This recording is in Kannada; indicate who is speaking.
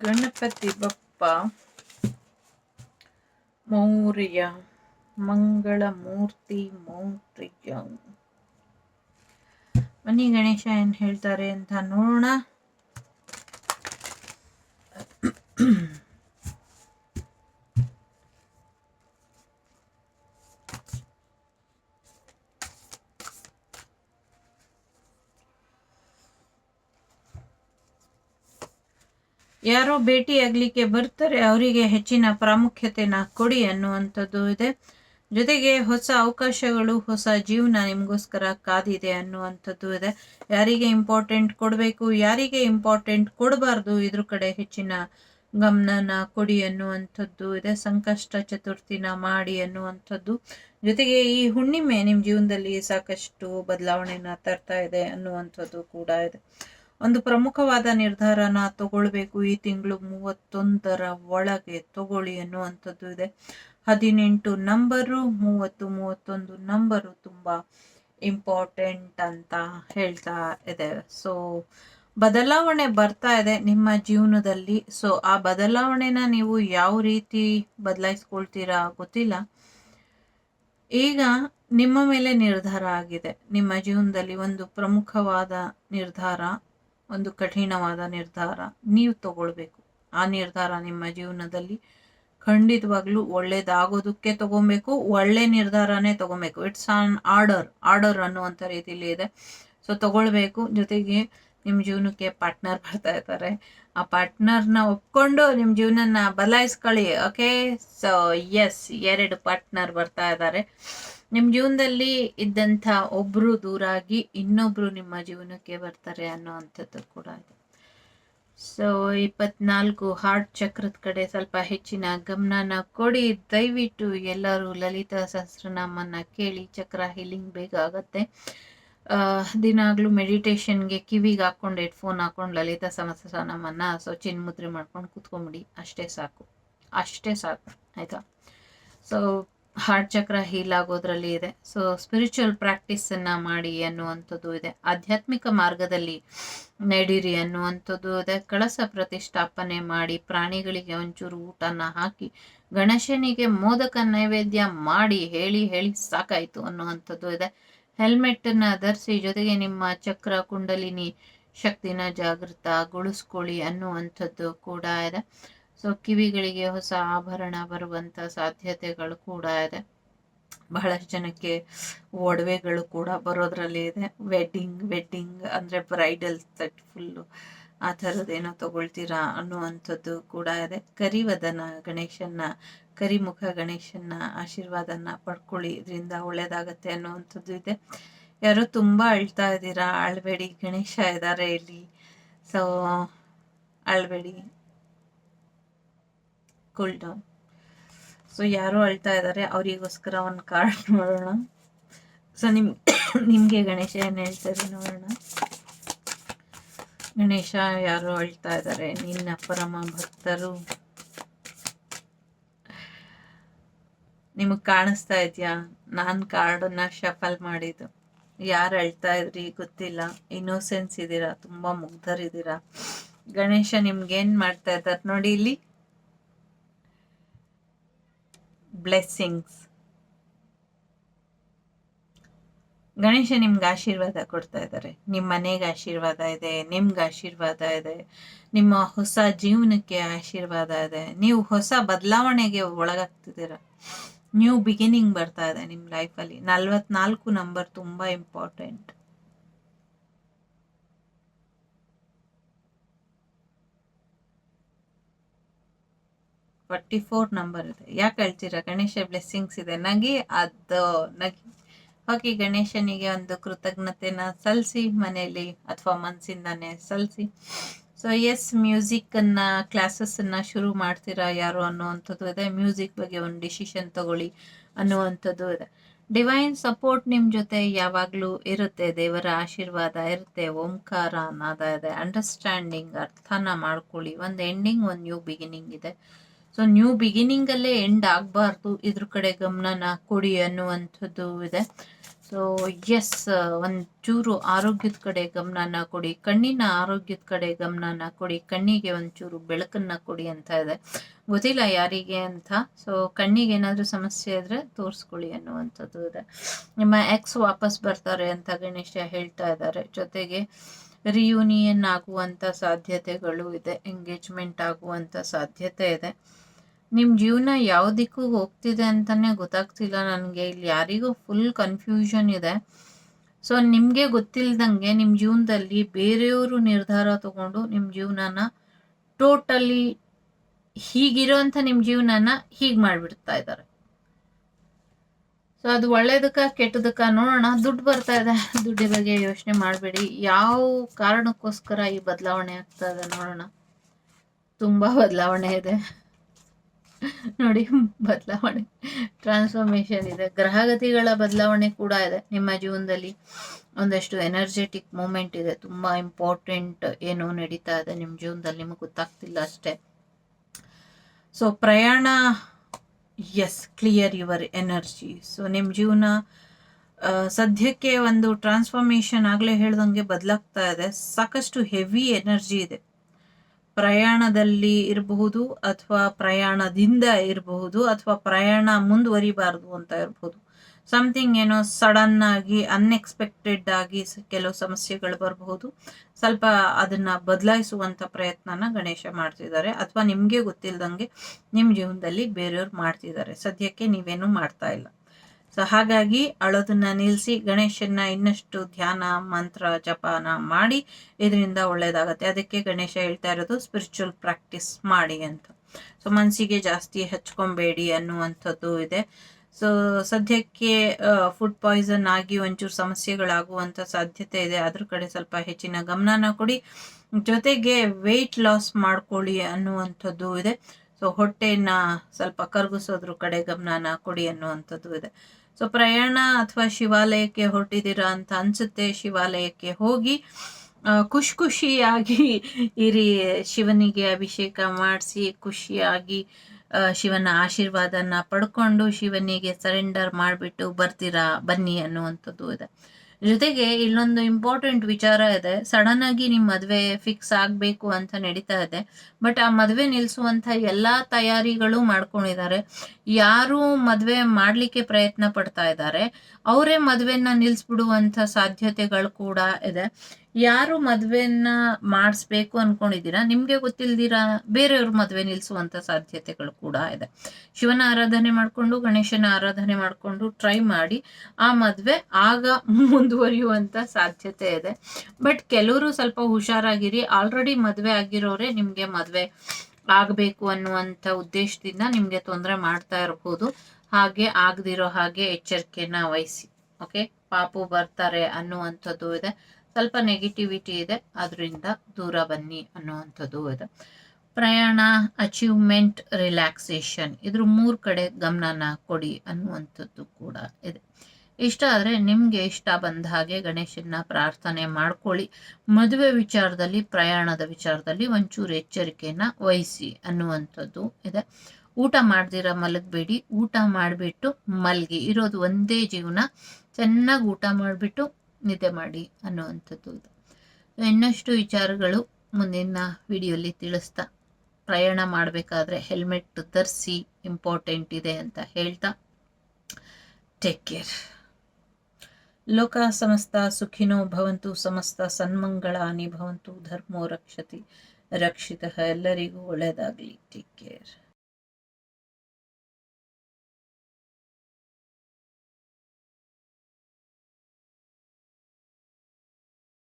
Speaker 1: ಗಣಪತಿ ಬಪ್ಪ ಮೌರ್ಯ ಮಂಗಳ ಮೂರ್ತಿ ಮೌರ್ಯ. ಮನಿ ಗಣೇಶ ಏನು ಹೇಳ್ತಾರೆ ಅಂತ ನೋಡೋಣ. ಯಾರೋ ಭೇಟಿಯಾಗಲಿಕ್ಕೆ ಬರ್ತಾರೆ, ಅವರಿಗೆ ಹೆಚ್ಚಿನ ಪ್ರಾಮುಖ್ಯತೆನ ಕೊಡಿ ಅನ್ನುವಂಥದ್ದು ಇದೆ. ಜೊತೆಗೆ ಹೊಸ ಅವಕಾಶಗಳು, ಹೊಸ ಜೀವನ ನಿಮಗೋಸ್ಕರ ಕಾದಿದೆ ಅನ್ನುವಂಥದ್ದು ಇದೆ. ಯಾರಿಗೆ ಇಂಪಾರ್ಟೆಂಟ್ ಕೊಡಬೇಕು, ಯಾರಿಗೆ ಇಂಪಾರ್ಟೆಂಟ್ ಕೊಡಬಾರ್ದು, ಇದ್ರ ಕಡೆ ಹೆಚ್ಚಿನ ಗಮನನ ಕೊಡಿ ಅನ್ನುವಂಥದ್ದು ಇದೆ. ಸಂಕಷ್ಟ ಚತುರ್ಥಿನ ಮಾಡಿ ಅನ್ನುವಂಥದ್ದು. ಜೊತೆಗೆ ಈ ಹುಣ್ಣಿಮೆ ನಿಮ್ಮ ಜೀವನದಲ್ಲಿ ಸಾಕಷ್ಟು ಬದಲಾವಣೆನ ತರ್ತಾ ಇದೆ ಅನ್ನುವಂಥದ್ದು ಕೂಡ ಇದೆ. ಒಂದು ಪ್ರಮುಖವಾದ ನಿರ್ಧಾರನ ತಗೊಳ್ಬೇಕು ಈ ತಿಂಗಳು ಮೂವತ್ತೊಂದರ ಒಳಗೆ ತಗೊಳ್ಳಿ ಅನ್ನುವಂಥದ್ದು ಇದೆ. ಹದಿನೆಂಟು ನಂಬರು, ಮೂವತ್ತು ಮೂವತ್ತೊಂದು ನಂಬರು ತುಂಬಾ ಇಂಪಾರ್ಟೆಂಟ್ ಅಂತ ಹೇಳ್ತಾ ಇದೆ. ಸೊ ಬದಲಾವಣೆ ಬರ್ತಾ ಇದೆ ನಿಮ್ಮ ಜೀವನದಲ್ಲಿ. ಸೊ ಆ ಬದಲಾವಣೆನ ನೀವು ಯಾವ ರೀತಿ ಬದಲಾಯಿಸ್ಕೊಳ್ತೀರಾ ಗೊತ್ತಿಲ್ಲ. ಈಗ ನಿಮ್ಮ ಮೇಲೆ ನಿರ್ಧಾರ ಆಗಿದೆ. ನಿಮ್ಮ ಜೀವನದಲ್ಲಿ ಒಂದು ಪ್ರಮುಖವಾದ ನಿರ್ಧಾರ. ಒಂದು ಕಠಿಣವಾದ ನಿರ್ಧಾರ ನೀವು ತಗೊಳ್ಬೇಕು. ಆ ನಿರ್ಧಾರ ನಿಮ್ಮ ಜೀವನದಲ್ಲಿ ಖಂಡಿತವಾಗ್ಲೂ ಒಳ್ಳೇದಾಗೋದಕ್ಕೆ ತಗೊಬೇಕು ಒಳ್ಳೆ ನಿರ್ಧಾರನೇ ತಗೊಬೇಕು ಇಟ್ಸ್ ಆನ್ ಆರ್ಡರ್ ಆರ್ಡರ್ ಅನ್ನುವಂಥ ರೀತಿಯಲ್ಲಿ ಇದೆ. ಸೊ ತಗೊಳ್ಬೇಕು. ಜೊತೆಗೆ ನಿಮ್ಮ ಜೀವನಕ್ಕೆ ಪಾರ್ಟ್ನರ್ ಬರ್ತಾ ಇರ್ತಾರೆ ಆ ಪಾರ್ಟ್ನರ್ನ ಒಪ್ಕೊಂಡು ನಿಮ್ಮ ಜೀವನನ ಬದಲಾಯಿಸ್ಕೊಳ್ಳಿ. ಓಕೆ ಸೊ ಎಸ್ ಎರಡು ಪಾರ್ಟ್ನರ್ ಬರ್ತಾ ಇದ್ದಾರೆ. ನಿಮ್ಮ ಜೀವನದಲ್ಲಿ ಇದ್ದಂಥ ಒಬ್ರು ದೂರಾಗಿ ಇನ್ನೊಬ್ರು ನಿಮ್ಮ ಜೀವನಕ್ಕೆ ಬರ್ತಾರೆ ಅನ್ನೋವಂಥದ್ದು ಕೂಡ ಇದೆ. ಸೊ ಇಪ್ಪತ್ನಾಲ್ಕು ಹಾರ್ಟ್ ಚಕ್ರದ ಕಡೆ ಸ್ವಲ್ಪ ಹೆಚ್ಚಿನ ಗಮನನ ಕೊಡಿ. ದಯವಿಟ್ಟು ಎಲ್ಲರೂ ಲಲಿತಾ ಸಹಸ್ರನಾಮನ ಕೇಳಿ ಚಕ್ರ ಹೀಲಿಂಗ್ ಬೇಗ ಆಗತ್ತೆ. ದಿನಾಗ್ಲೂ ಮೆಡಿಟೇಷನ್ಗೆ ಕಿವಿಗೆ ಹಾಕೊಂಡು ಹೆಡ್ಫೋನ್ ಹಾಕೊಂಡು ಲಲಿತಾ ಸಹಸ್ರನಾಮನ ಸೊ ಚಿನ್ ಮುದ್ರೆ ಮಾಡ್ಕೊಂಡು ಕೂತ್ಕೊಂಬಿಡಿ. ಅಷ್ಟೇ ಸಾಕು. ಅಷ್ಟೇ ಸಾಕು. ಆಯ್ತಾ? ಸೊ ಹಾರ್ಟ್ ಚಕ್ರ ಹೀಲ್ ಆಗೋದ್ರಲ್ಲಿ ಇದೆ. ಸೊ ಸ್ಪಿರಿಚುವಲ್ ಪ್ರಾಕ್ಟೀಸನ್ನು ಮಾಡಿ ಅನ್ನುವಂಥದ್ದು ಇದೆ. ಆಧ್ಯಾತ್ಮಿಕ ಮಾರ್ಗದಲ್ಲಿ ನಡೀರಿ ಅನ್ನುವಂಥದ್ದು ಇದೆ. ಕಳಸ ಪ್ರತಿಷ್ಠಾಪನೆ ಮಾಡಿ ಪ್ರಾಣಿಗಳಿಗೆ ಒಂಚೂರು ಊಟನ ಹಾಕಿ ಗಣೇಶನಿಗೆ ಮೋದಕ ನೈವೇದ್ಯ ಮಾಡಿ ಹೇಳಿ ಹೇಳಿ ಸಾಕಾಯ್ತು ಅನ್ನುವಂಥದ್ದು ಇದೆ. ಹೆಲ್ಮೆಟ್ಟನ್ನು ಧರಿಸಿ ಜೊತೆಗೆ ನಿಮ್ಮ ಚಕ್ರ ಕುಂಡಲಿನಿ ಶಕ್ತಿನ ಜಾಗೃತಗೊಳಿಸ್ಕೊಳ್ಳಿ ಅನ್ನುವಂಥದ್ದು ಕೂಡ ಇದೆ. ಸೊ ಕಿವಿಗಳಿಗೆ ಹೊಸ ಆಭರಣ ಬರುವಂತ ಸಾಧ್ಯತೆಗಳು ಕೂಡ ಇದೆ. ಬಹಳಷ್ಟು ಜನಕ್ಕೆ ಒಡವೆಗಳು ಕೂಡ ಬರೋದ್ರಲ್ಲಿ ಇದೆ. ವೆಡ್ಡಿಂಗ್ ವೆಡ್ಡಿಂಗ್ ಅಂದರೆ ಬ್ರೈಡಲ್ ಸೆಟ್ ಫುಲ್ಲು ಆ ಥರದ್ದೇನೋ ತಗೊಳ್ತೀರಾ ಅನ್ನುವಂಥದ್ದು ಕೂಡ ಇದೆ. ಕರಿವದನ ಗಣೇಶನ್ನ, ಕರಿಮುಖ ಗಣೇಶನ್ನ ಆಶೀರ್ವಾದನ ಪಡ್ಕೊಳ್ಳಿ, ಇದರಿಂದ ಒಳ್ಳೇದಾಗತ್ತೆ ಅನ್ನುವಂಥದ್ದು ಇದೆ. ಯಾರೋ ತುಂಬ ಅಳ್ತಾ ಇದ್ದೀರಾ? ಅಳ್ಬೇಡಿ ಗಣೇಶ ಇದ್ದಾರೆ ಇಲ್ಲಿ. ಸೊ ಅಳ್ಬೇಡಿ ಕೂಲ್ ಡೌನ್ ಸೊ ಯಾರು ಅಳ್ತಾ ಇದ್ದಾರೆ ಅವರಿಗೋಸ್ಕರ ಒಂದು ಕಾರ್ಡ್ ನೋಡೋಣ ಸೊ ನಿಮ್, ನಿಮಗೆ ಗಣೇಶ ಏನು ಹೇಳ್ತಾರೆ ನೋಡೋಣ. ಗಣೇಶ ಯಾರು ಅಳ್ತಾ ಇದ್ದಾರೆ ನಿನ್ನ ಪರಮ ಭಕ್ತರು. ನಿಮಗೆ ಕಾಣಿಸ್ತಾ ಇದೆಯಾ? ನಾನು ಕಾರ್ಡನ್ನ ಶಫಲ್ ಮಾಡಿದ್ದು. ಯಾರು ಅಳ್ತಾ ಇದ್ರಿ ಗೊತ್ತಿಲ್ಲ. ಇನ್ನೋಸೆನ್ಸ್ ಇದ್ದೀರಾ ತುಂಬ ಮುಗ್ಧರಿದ್ದೀರಾ. ಗಣೇಶ ನಿಮ್ಗೇನು ಮಾಡ್ತಾ ಇದ್ದಾರೆ ನೋಡಿ ಇಲ್ಲಿ. ಬ್ಲೆಸ್ಸಿಂಗ್ಸ್ ಗಣೇಶ ನಿಮ್ಗೆ ಆಶೀರ್ವಾದ ಕೊಡ್ತಾ ಇದ್ದಾರೆ. ನಿಮ್ಮ ಮನೆಗೆ ಆಶೀರ್ವಾದ ಇದೆ, ನಿಮ್ಗೆ ಆಶೀರ್ವಾದ ಇದೆ, ನಿಮ್ಮ ಹೊಸ ಜೀವನಕ್ಕೆ ಆಶೀರ್ವಾದ ಇದೆ. ನೀವು ಹೊಸ ಬದಲಾವಣೆಗೆ ಒಳಗಾಗ್ತಿದ್ದೀರ. ನ್ಯೂ ಬಿಗಿನಿಂಗ್ ಬರ್ತಾ ಇದೆ ನಿಮ್ಮ ಲೈಫಲ್ಲಿ ನಲ್ವತ್ನಾಲ್ಕು ನಂಬರ್ ತುಂಬ ಇಂಪಾರ್ಟೆಂಟ್ ಫಾರ್ಟಿ ಫೋರ್ ನಂಬರ್ ಇದೆ. ಯಾಕೆ ಹೇಳ್ತೀರಾ? ಗಣೇಶ ಬ್ಲೆಸ್ಸಿಂಗ್ಸ್ ಇದೆ. ನಗಿ ಅದು, ನಗಿ. ಹೋಗಿ ಗಣೇಶನಿಗೆ ಒಂದು ಕೃತಜ್ಞತೆನ ಸಲ್ಲಿಸಿ ಮನೆಯಲ್ಲಿ ಅಥವಾ ಮನಸ್ಸಿಂದಾನೆ ಸಲ್ಲಿಸಿ ಸೊ ಎಸ್ ಮ್ಯೂಸಿಕ್ಕನ್ನು ಕ್ಲಾಸಸ್ಸನ್ನು ಶುರು ಮಾಡ್ತೀರಾ ಯಾರು ಅನ್ನುವಂಥದ್ದು ಇದೆ. ಮ್ಯೂಸಿಕ್ ಬಗ್ಗೆ ಒಂದು ಡಿಸಿಷನ್ ತಗೊಳ್ಳಿ ಅನ್ನುವಂಥದ್ದು ಇದೆ. ಡಿವೈನ್ ಸಪೋರ್ಟ್ ನಿಮ್ಮ ಜೊತೆ ಯಾವಾಗಲೂ ಇರುತ್ತೆ. ದೇವರ ಆಶೀರ್ವಾದ ಇರುತ್ತೆ. ಓಂಕಾರ ಅನ್ನೋದ ಇದೆ. ಅಂಡರ್ಸ್ಟ್ಯಾಂಡಿಂಗ್ ಅರ್ಥನ ಮಾಡ್ಕೊಳ್ಳಿ. ಒಂದು ಎಂಡಿಂಗ್ ಒಂದು ನ್ಯೂ ಬಿಗಿನಿಂಗ್ ಇದೆ. ಸೊ ನ್ಯೂ ಬಿಗಿನಿಂಗಲ್ಲೇ ಎಂಡ್ ಆಗಬಾರ್ದು. ಇದ್ರ ಕಡೆ ಗಮನನ ಕೊಡಿ ಅನ್ನುವಂಥದ್ದು ಇದೆ. ಸೊ ಎಸ್ ಒಂಚೂರು ಆರೋಗ್ಯದ ಕಡೆ ಗಮನನ ಕೊಡಿ. ಕಣ್ಣಿನ ಆರೋಗ್ಯದ ಕಡೆ ಗಮನನ ಕೊಡಿ. ಕಣ್ಣಿಗೆ ಒಂಚೂರು ಬೆಳಕನ್ನ ಕೊಡಿ ಅಂತ ಇದೆ. ಗೊತ್ತಿಲ್ಲ ಯಾರಿಗೆ ಅಂತ. ಸೊ ಕಣ್ಣಿಗೆ ಏನಾದರೂ ಸಮಸ್ಯೆ ಇದ್ರೆ ತೋರಿಸ್ಕೊಳ್ಳಿ ಅನ್ನುವಂಥದ್ದು ಇದೆ. ನಿಮ್ಮ ಎಕ್ಸ್ ವಾಪಸ್ ಬರ್ತಾರೆ ಅಂತ ಗಣೇಶ ಹೇಳ್ತಾ ಇದ್ದಾರೆ. ಜೊತೆಗೆ ರಿಯೂನಿಯನ್ ಆಗುವಂಥ ಸಾಧ್ಯತೆಗಳು ಇದೆ. ಎಂಗೇಜ್ಮೆಂಟ್ ಆಗುವಂಥ ಸಾಧ್ಯತೆ ಇದೆ. ನಿಮ್ಮ ಜೀವನ ಯಾವ ದಿಕ್ಕಿಗೆ ಹೋಗ್ತಿದೆ ಅಂತಲೇ ಗೊತ್ತಾಗ್ತಿಲ್ಲ ನನಗೆ. ಇಲ್ಲಿ ಯಾರಿಗೂ ಫುಲ್ ಕನ್ಫ್ಯೂಷನ್ ಇದೆ. ಸೊ ನಿಮಗೆ ಗೊತ್ತಿಲ್ದಂಗೆ ನಿಮ್ಮ ಜೀವನದಲ್ಲಿ ಬೇರೆಯವರು ನಿರ್ಧಾರ ತಗೊಂಡು ನಿಮ್ಮ ಜೀವನನ ಟೋಟಲಿ ಹೀಗಿರೋಂಥ ನಿಮ್ಮ ಜೀವನನ ಹೀಗೆ ಮಾಡಿಬಿಡ್ತಾ ಇದ್ದಾರೆ ಸೊ ಅದು ಒಳ್ಳೇದಕ್ಕ ಕೆಟ್ಟದಕ್ಕ ನೋಡೋಣ. ದುಡ್ಡು ಬರ್ತಾ ಇದೆ. ದುಡ್ಡಿ ಬಗ್ಗೆ ಯೋಚನೆ ಮಾಡಬೇಡಿ. ಯಾವ ಕಾರಣಕ್ಕೋಸ್ಕರ ಈ ಬದಲಾವಣೆ ಆಗ್ತಾ ಇದೆ ನೋಡೋಣ. ತುಂಬ ಬದಲಾವಣೆ ಇದೆ. ನೋಡಿ, ಬದಲಾವಣೆ. ಟ್ರಾನ್ಸ್ಫಾರ್ಮೇಶನ್ ಇದೆ. ಗ್ರಹಗತಿಗಳ ಬದಲಾವಣೆ ಕೂಡ ಇದೆ ನಿಮ್ಮ ಜೀವನದಲ್ಲಿ. ಒಂದಷ್ಟು ಎನರ್ಜೆಟಿಕ್ ಮೂಮೆಂಟ್ ಇದೆ. ತುಂಬ ಇಂಪಾರ್ಟೆಂಟ್ ಏನು ನಡೀತಾ ಇದೆ ನಿಮ್ಮ ಜೀವನದಲ್ಲಿ. ನಿಮಗೆ ಗೊತ್ತಾಗ್ತಿಲ್ಲ ಅಷ್ಟೇ. ಸೊ ಪ್ರಯಾಣ yes clear your energy so ನಿಮ್ಮ ಜೀವನ ಸದ್ಯಕ್ಕೆ ಒಂದು ಟ್ರಾನ್ಸ್ಫಾರ್ಮೇಶನ್ ಆಗಲೇ ಹೇಳ್ದಂಗೆ ಬದಲಾಗ್ತಾ ಇದೆ. ಸಾಕಷ್ಟು ಹೆವಿ ಎನರ್ಜಿ ಇದೆ. ಪ್ರಯಾಣದಲ್ಲಿ ಇರಬಹುದು ಅಥವಾ ಪ್ರಯಾಣದಿಂದ ಇರಬಹುದು ಅಥವಾ ಪ್ರಯಾಣ ಮುಂದುವರಿಬಾರದು ಅಂತ ಇರಬಹುದು. ಸಮಥಿಂಗ್ ಏನೋ ಸಡನ್ ಆಗಿ ಅನ್ಎಕ್ಸ್ಪೆಕ್ಟೆಡ್ ಆಗಿ ಕೆಲವು ಸಮಸ್ಯೆಗಳು ಬರಬಹುದು. ಸ್ವಲ್ಪ ಅದನ್ನ ಬದಲಾಯಿಸುವಂತ ಪ್ರಯತ್ನನ ಗಣೇಶ ಮಾಡ್ತಿದ್ದಾರೆ. ಅಥವಾ ನಿಮಗೆ ಗೊತ್ತಿಲ್ಲದಂಗೆ ನಿಮ್ಮ ಜೀವನದಲ್ಲಿ ಬೇರೆಯವ್ರು ಮಾಡ್ತಿದ್ದಾರೆ. ಸದ್ಯಕ್ಕೆ ನೀವೇನು ಮಾಡ್ತಾ ಇಲ್ಲ. ಸೊ ಹಾಗಾಗಿ ಅಳೋದನ್ನ ನಿಲ್ಲಿಸಿ ಗಣೇಶನ್ನ ಇನ್ನಷ್ಟು ಧ್ಯಾನ, ಮಂತ್ರ, ಜಪಾನ ಮಾಡಿ ಇದರಿಂದ ಒಳ್ಳೇದಾಗತ್ತೆ. ಅದಕ್ಕೆ ಗಣೇಶ ಹೇಳ್ತಾ ಇರೋದು ಸ್ಪಿರಿಚುವಲ್ ಪ್ರಾಕ್ಟೀಸ್ ಮಾಡಿ ಅಂತ. ಸೊ ಮನಸ್ಸಿಗೆ ಜಾಸ್ತಿ ಹಚ್ಕೊಬೇಡಿ ಅನ್ನುವಂಥದ್ದು ಇದೆ. ಸೊ ಸದ್ಯಕ್ಕೆ ಫುಡ್ ಪಾಯ್ಸನ್ ಆಗಿ ಒಂಚೂರು ಸಮಸ್ಯೆಗಳಾಗುವಂಥ ಸಾಧ್ಯತೆ ಇದೆ. ಅದ್ರ ಕಡೆ ಸ್ವಲ್ಪ ಹೆಚ್ಚಿನ ಗಮನನ ಕೊಡಿ. ಜೊತೆಗೆ ವೆಯ್ಟ್ ಲಾಸ್ ಮಾಡ್ಕೊಳ್ಳಿ ಅನ್ನುವಂಥದ್ದು ಇದೆ. ಸೊ ಹೊಟ್ಟೆನ ಸ್ವಲ್ಪ ಕರಗಿಸೋದ್ರ ಕಡೆ ಗಮನನ ಕೊಡಿ ಅನ್ನುವಂಥದ್ದು ಇದೆ. ಸೊ ಪ್ರಯಾಣ ಅಥವಾ ಶಿವಾಲಯಕ್ಕೆ ಹೊರಟಿದ್ದೀರಾ ಅಂತ ಅನ್ಸುತ್ತೆ. ಶಿವಾಲಯಕ್ಕೆ ಹೋಗಿ ಖುಷಿ ಖುಷಿಯಾಗಿ ಇರಿ, ಶಿವನಿಗೆ ಅಭಿಷೇಕ ಮಾಡಿಸಿ, ಖುಷಿಯಾಗಿ ಶಿವನ ಆಶೀರ್ವಾದನ ಪಡ್ಕೊಂಡು ಶಿವನಿಗೆ ಸರೆಂಡರ್ ಮಾಡಿಬಿಟ್ಟು ಬರ್ತೀರಾ, ಬನ್ನಿ ಅನ್ನುವಂಥದ್ದು ಇದೆ. ಜೊತೆಗೆ ಇಲ್ಲೊಂದು ಇಂಪಾರ್ಟೆಂಟ್ ವಿಚಾರ ಇದೆ. ಸಡನ್ ಆಗಿ ನಿಮ್ಮ ಮದುವೆ ಫಿಕ್ಸ್ ಆಗಬೇಕು ಅಂತ ನಡೀತಾ ಇದೆ. ಬಟ್ ಆ ಮದುವೆ ನಿಲ್ಲಿಸುವಂಥ ಎಲ್ಲ ತಯಾರಿಗಳು ಮಾಡ್ಕೊಂಡಿದ್ದಾರೆ. ಯಾರು ಮದುವೆ ಮಾಡಲಿಕ್ಕೆ ಪ್ರಯತ್ನ ಪಡ್ತಾ ಇದ್ದಾರೆ. ಅವರೇ ಮದುವೆನ ನಿಲ್ಲಿಸ್ಬಿಡುವಂಥ ಸಾಧ್ಯತೆಗಳು ಕೂಡ ಇದೆ. ಯಾರು ಮದುವೆನ ಮಾಡಿಸ್ಬೇಕು ಅನ್ಕೊಂಡಿದ್ದೀರಾ? ನಿಮಗೆ ಗೊತ್ತಿಲ್ದಿರಾ? ಬೇರೆಯವ್ರ ಮದುವೆ ನಿಲ್ಲಿಸುವಂಥ ಸಾಧ್ಯತೆಗಳು ಕೂಡ ಇದೆ. ಶಿವನ ಆರಾಧನೆ ಮಾಡಿಕೊಂಡು, ಗಣೇಶನ ಆರಾಧನೆ ಮಾಡಿಕೊಂಡು ಟ್ರೈ ಮಾಡಿ ಆ ಮದುವೆ ಆಗ ಮುಂದುವರಿಯುವಂಥ ಸಾಧ್ಯತೆ ಇದೆ. ಬಟ್ ಕೆಲವರು ಸ್ವಲ್ಪ ಹುಷಾರಾಗಿರಿ. ಆಲ್ರೆಡಿ ಮದುವೆ ಆಗಿರೋರೆ ನಿಮಗೆ ಮದುವೆ ಆಗಬೇಕು ಅನ್ನುವಂಥ ಉದ್ದೇಶದಿಂದ ನಿಮಗೆ ತೊಂದರೆ ಮಾಡ್ತಾ ಇರಬಹುದು ಹಾಗೆ ಆಗದಿರೋ ಹಾಗೆ ಎಚ್ಚರಿಕೆನ ವಹಿಸಿ. ಓಕೆ ಪಾಪು ಬರ್ತಾರೆ ಅನ್ನುವಂಥದ್ದು ಇದೆ. ಸ್ವಲ್ಪ ನೆಗೆಟಿವಿಟಿ ಇದೆ. ಅದರಿಂದ ದೂರ ಬನ್ನಿ ಅನ್ನುವಂಥದ್ದು ಇದೆ. ಪ್ರಯಾಣ ಅಚೀವ್ಮೆಂಟ್ ರಿಲ್ಯಾಕ್ಸೇಷನ್ ಇದ್ರ ಮೂರು ಕಡೆ ಗಮನನ ಕೊಡಿ ಅನ್ನುವಂಥದ್ದು ಕೂಡ ಇದೆ. ಇಷ್ಟ ಆದರೆ ನಿಮಗೆ ಇಷ್ಟ ಬಂದ ಹಾಗೆ ಗಣೇಶನ ಪ್ರಾರ್ಥನೆ ಮಾಡ್ಕೊಳ್ಳಿ. ಮದುವೆ ವಿಚಾರದಲ್ಲಿ, ಪ್ರಯಾಣದ ವಿಚಾರದಲ್ಲಿ ಒಂಚೂರು ಎಚ್ಚರಿಕೆಯನ್ನು ವಹಿಸಿ ಅನ್ನುವಂಥದ್ದು ಇದೆ. ಊಟ ಮಾಡ್ದಿರ ಮಲಗಬೇಡಿ, ಊಟ ಮಾಡಿಬಿಟ್ಟು ಮಲ್ಗಿ, ಇರೋದು ಒಂದೇ ಜೀವನ. ಚೆನ್ನಾಗಿ ಊಟ ಮಾಡಿಬಿಟ್ಟು ನಿದ್ದೆ ಮಾಡಿ ಅನ್ನುವಂಥದ್ದು ಇದು. ಇನ್ನಷ್ಟು ವಿಚಾರಗಳು ಮುಂದಿನ ವಿಡಿಯೋಲಿ ತಿಳಿಸ್ತಾ, ಪ್ರಯಾಣ ಮಾಡಬೇಕಾದ್ರೆ ಹೆಲ್ಮೆಟ್ ಧರಿಸಿ ಇಂಪಾರ್ಟೆಂಟ್ ಇದೆ ಅಂತ ಹೇಳ್ತಾ ಟೇಕ್ ಕೇರ್ ಲೋಕ ಸಮಸ್ತ ಸುಖಿನೋ ಭವಂತು, ಸಮಸ್ತ ಸನ್ಮಂಗಳಾನಿ ಭವಂತು, ಧರ್ಮೋ ರಕ್ಷತಿ, ರಕ್ಷಿತ ಎಲ್ಲರಿಗೂ ಒಳ್ಳೆಯದಾಗಲಿ ಟೇಕ್ ಕೇರ್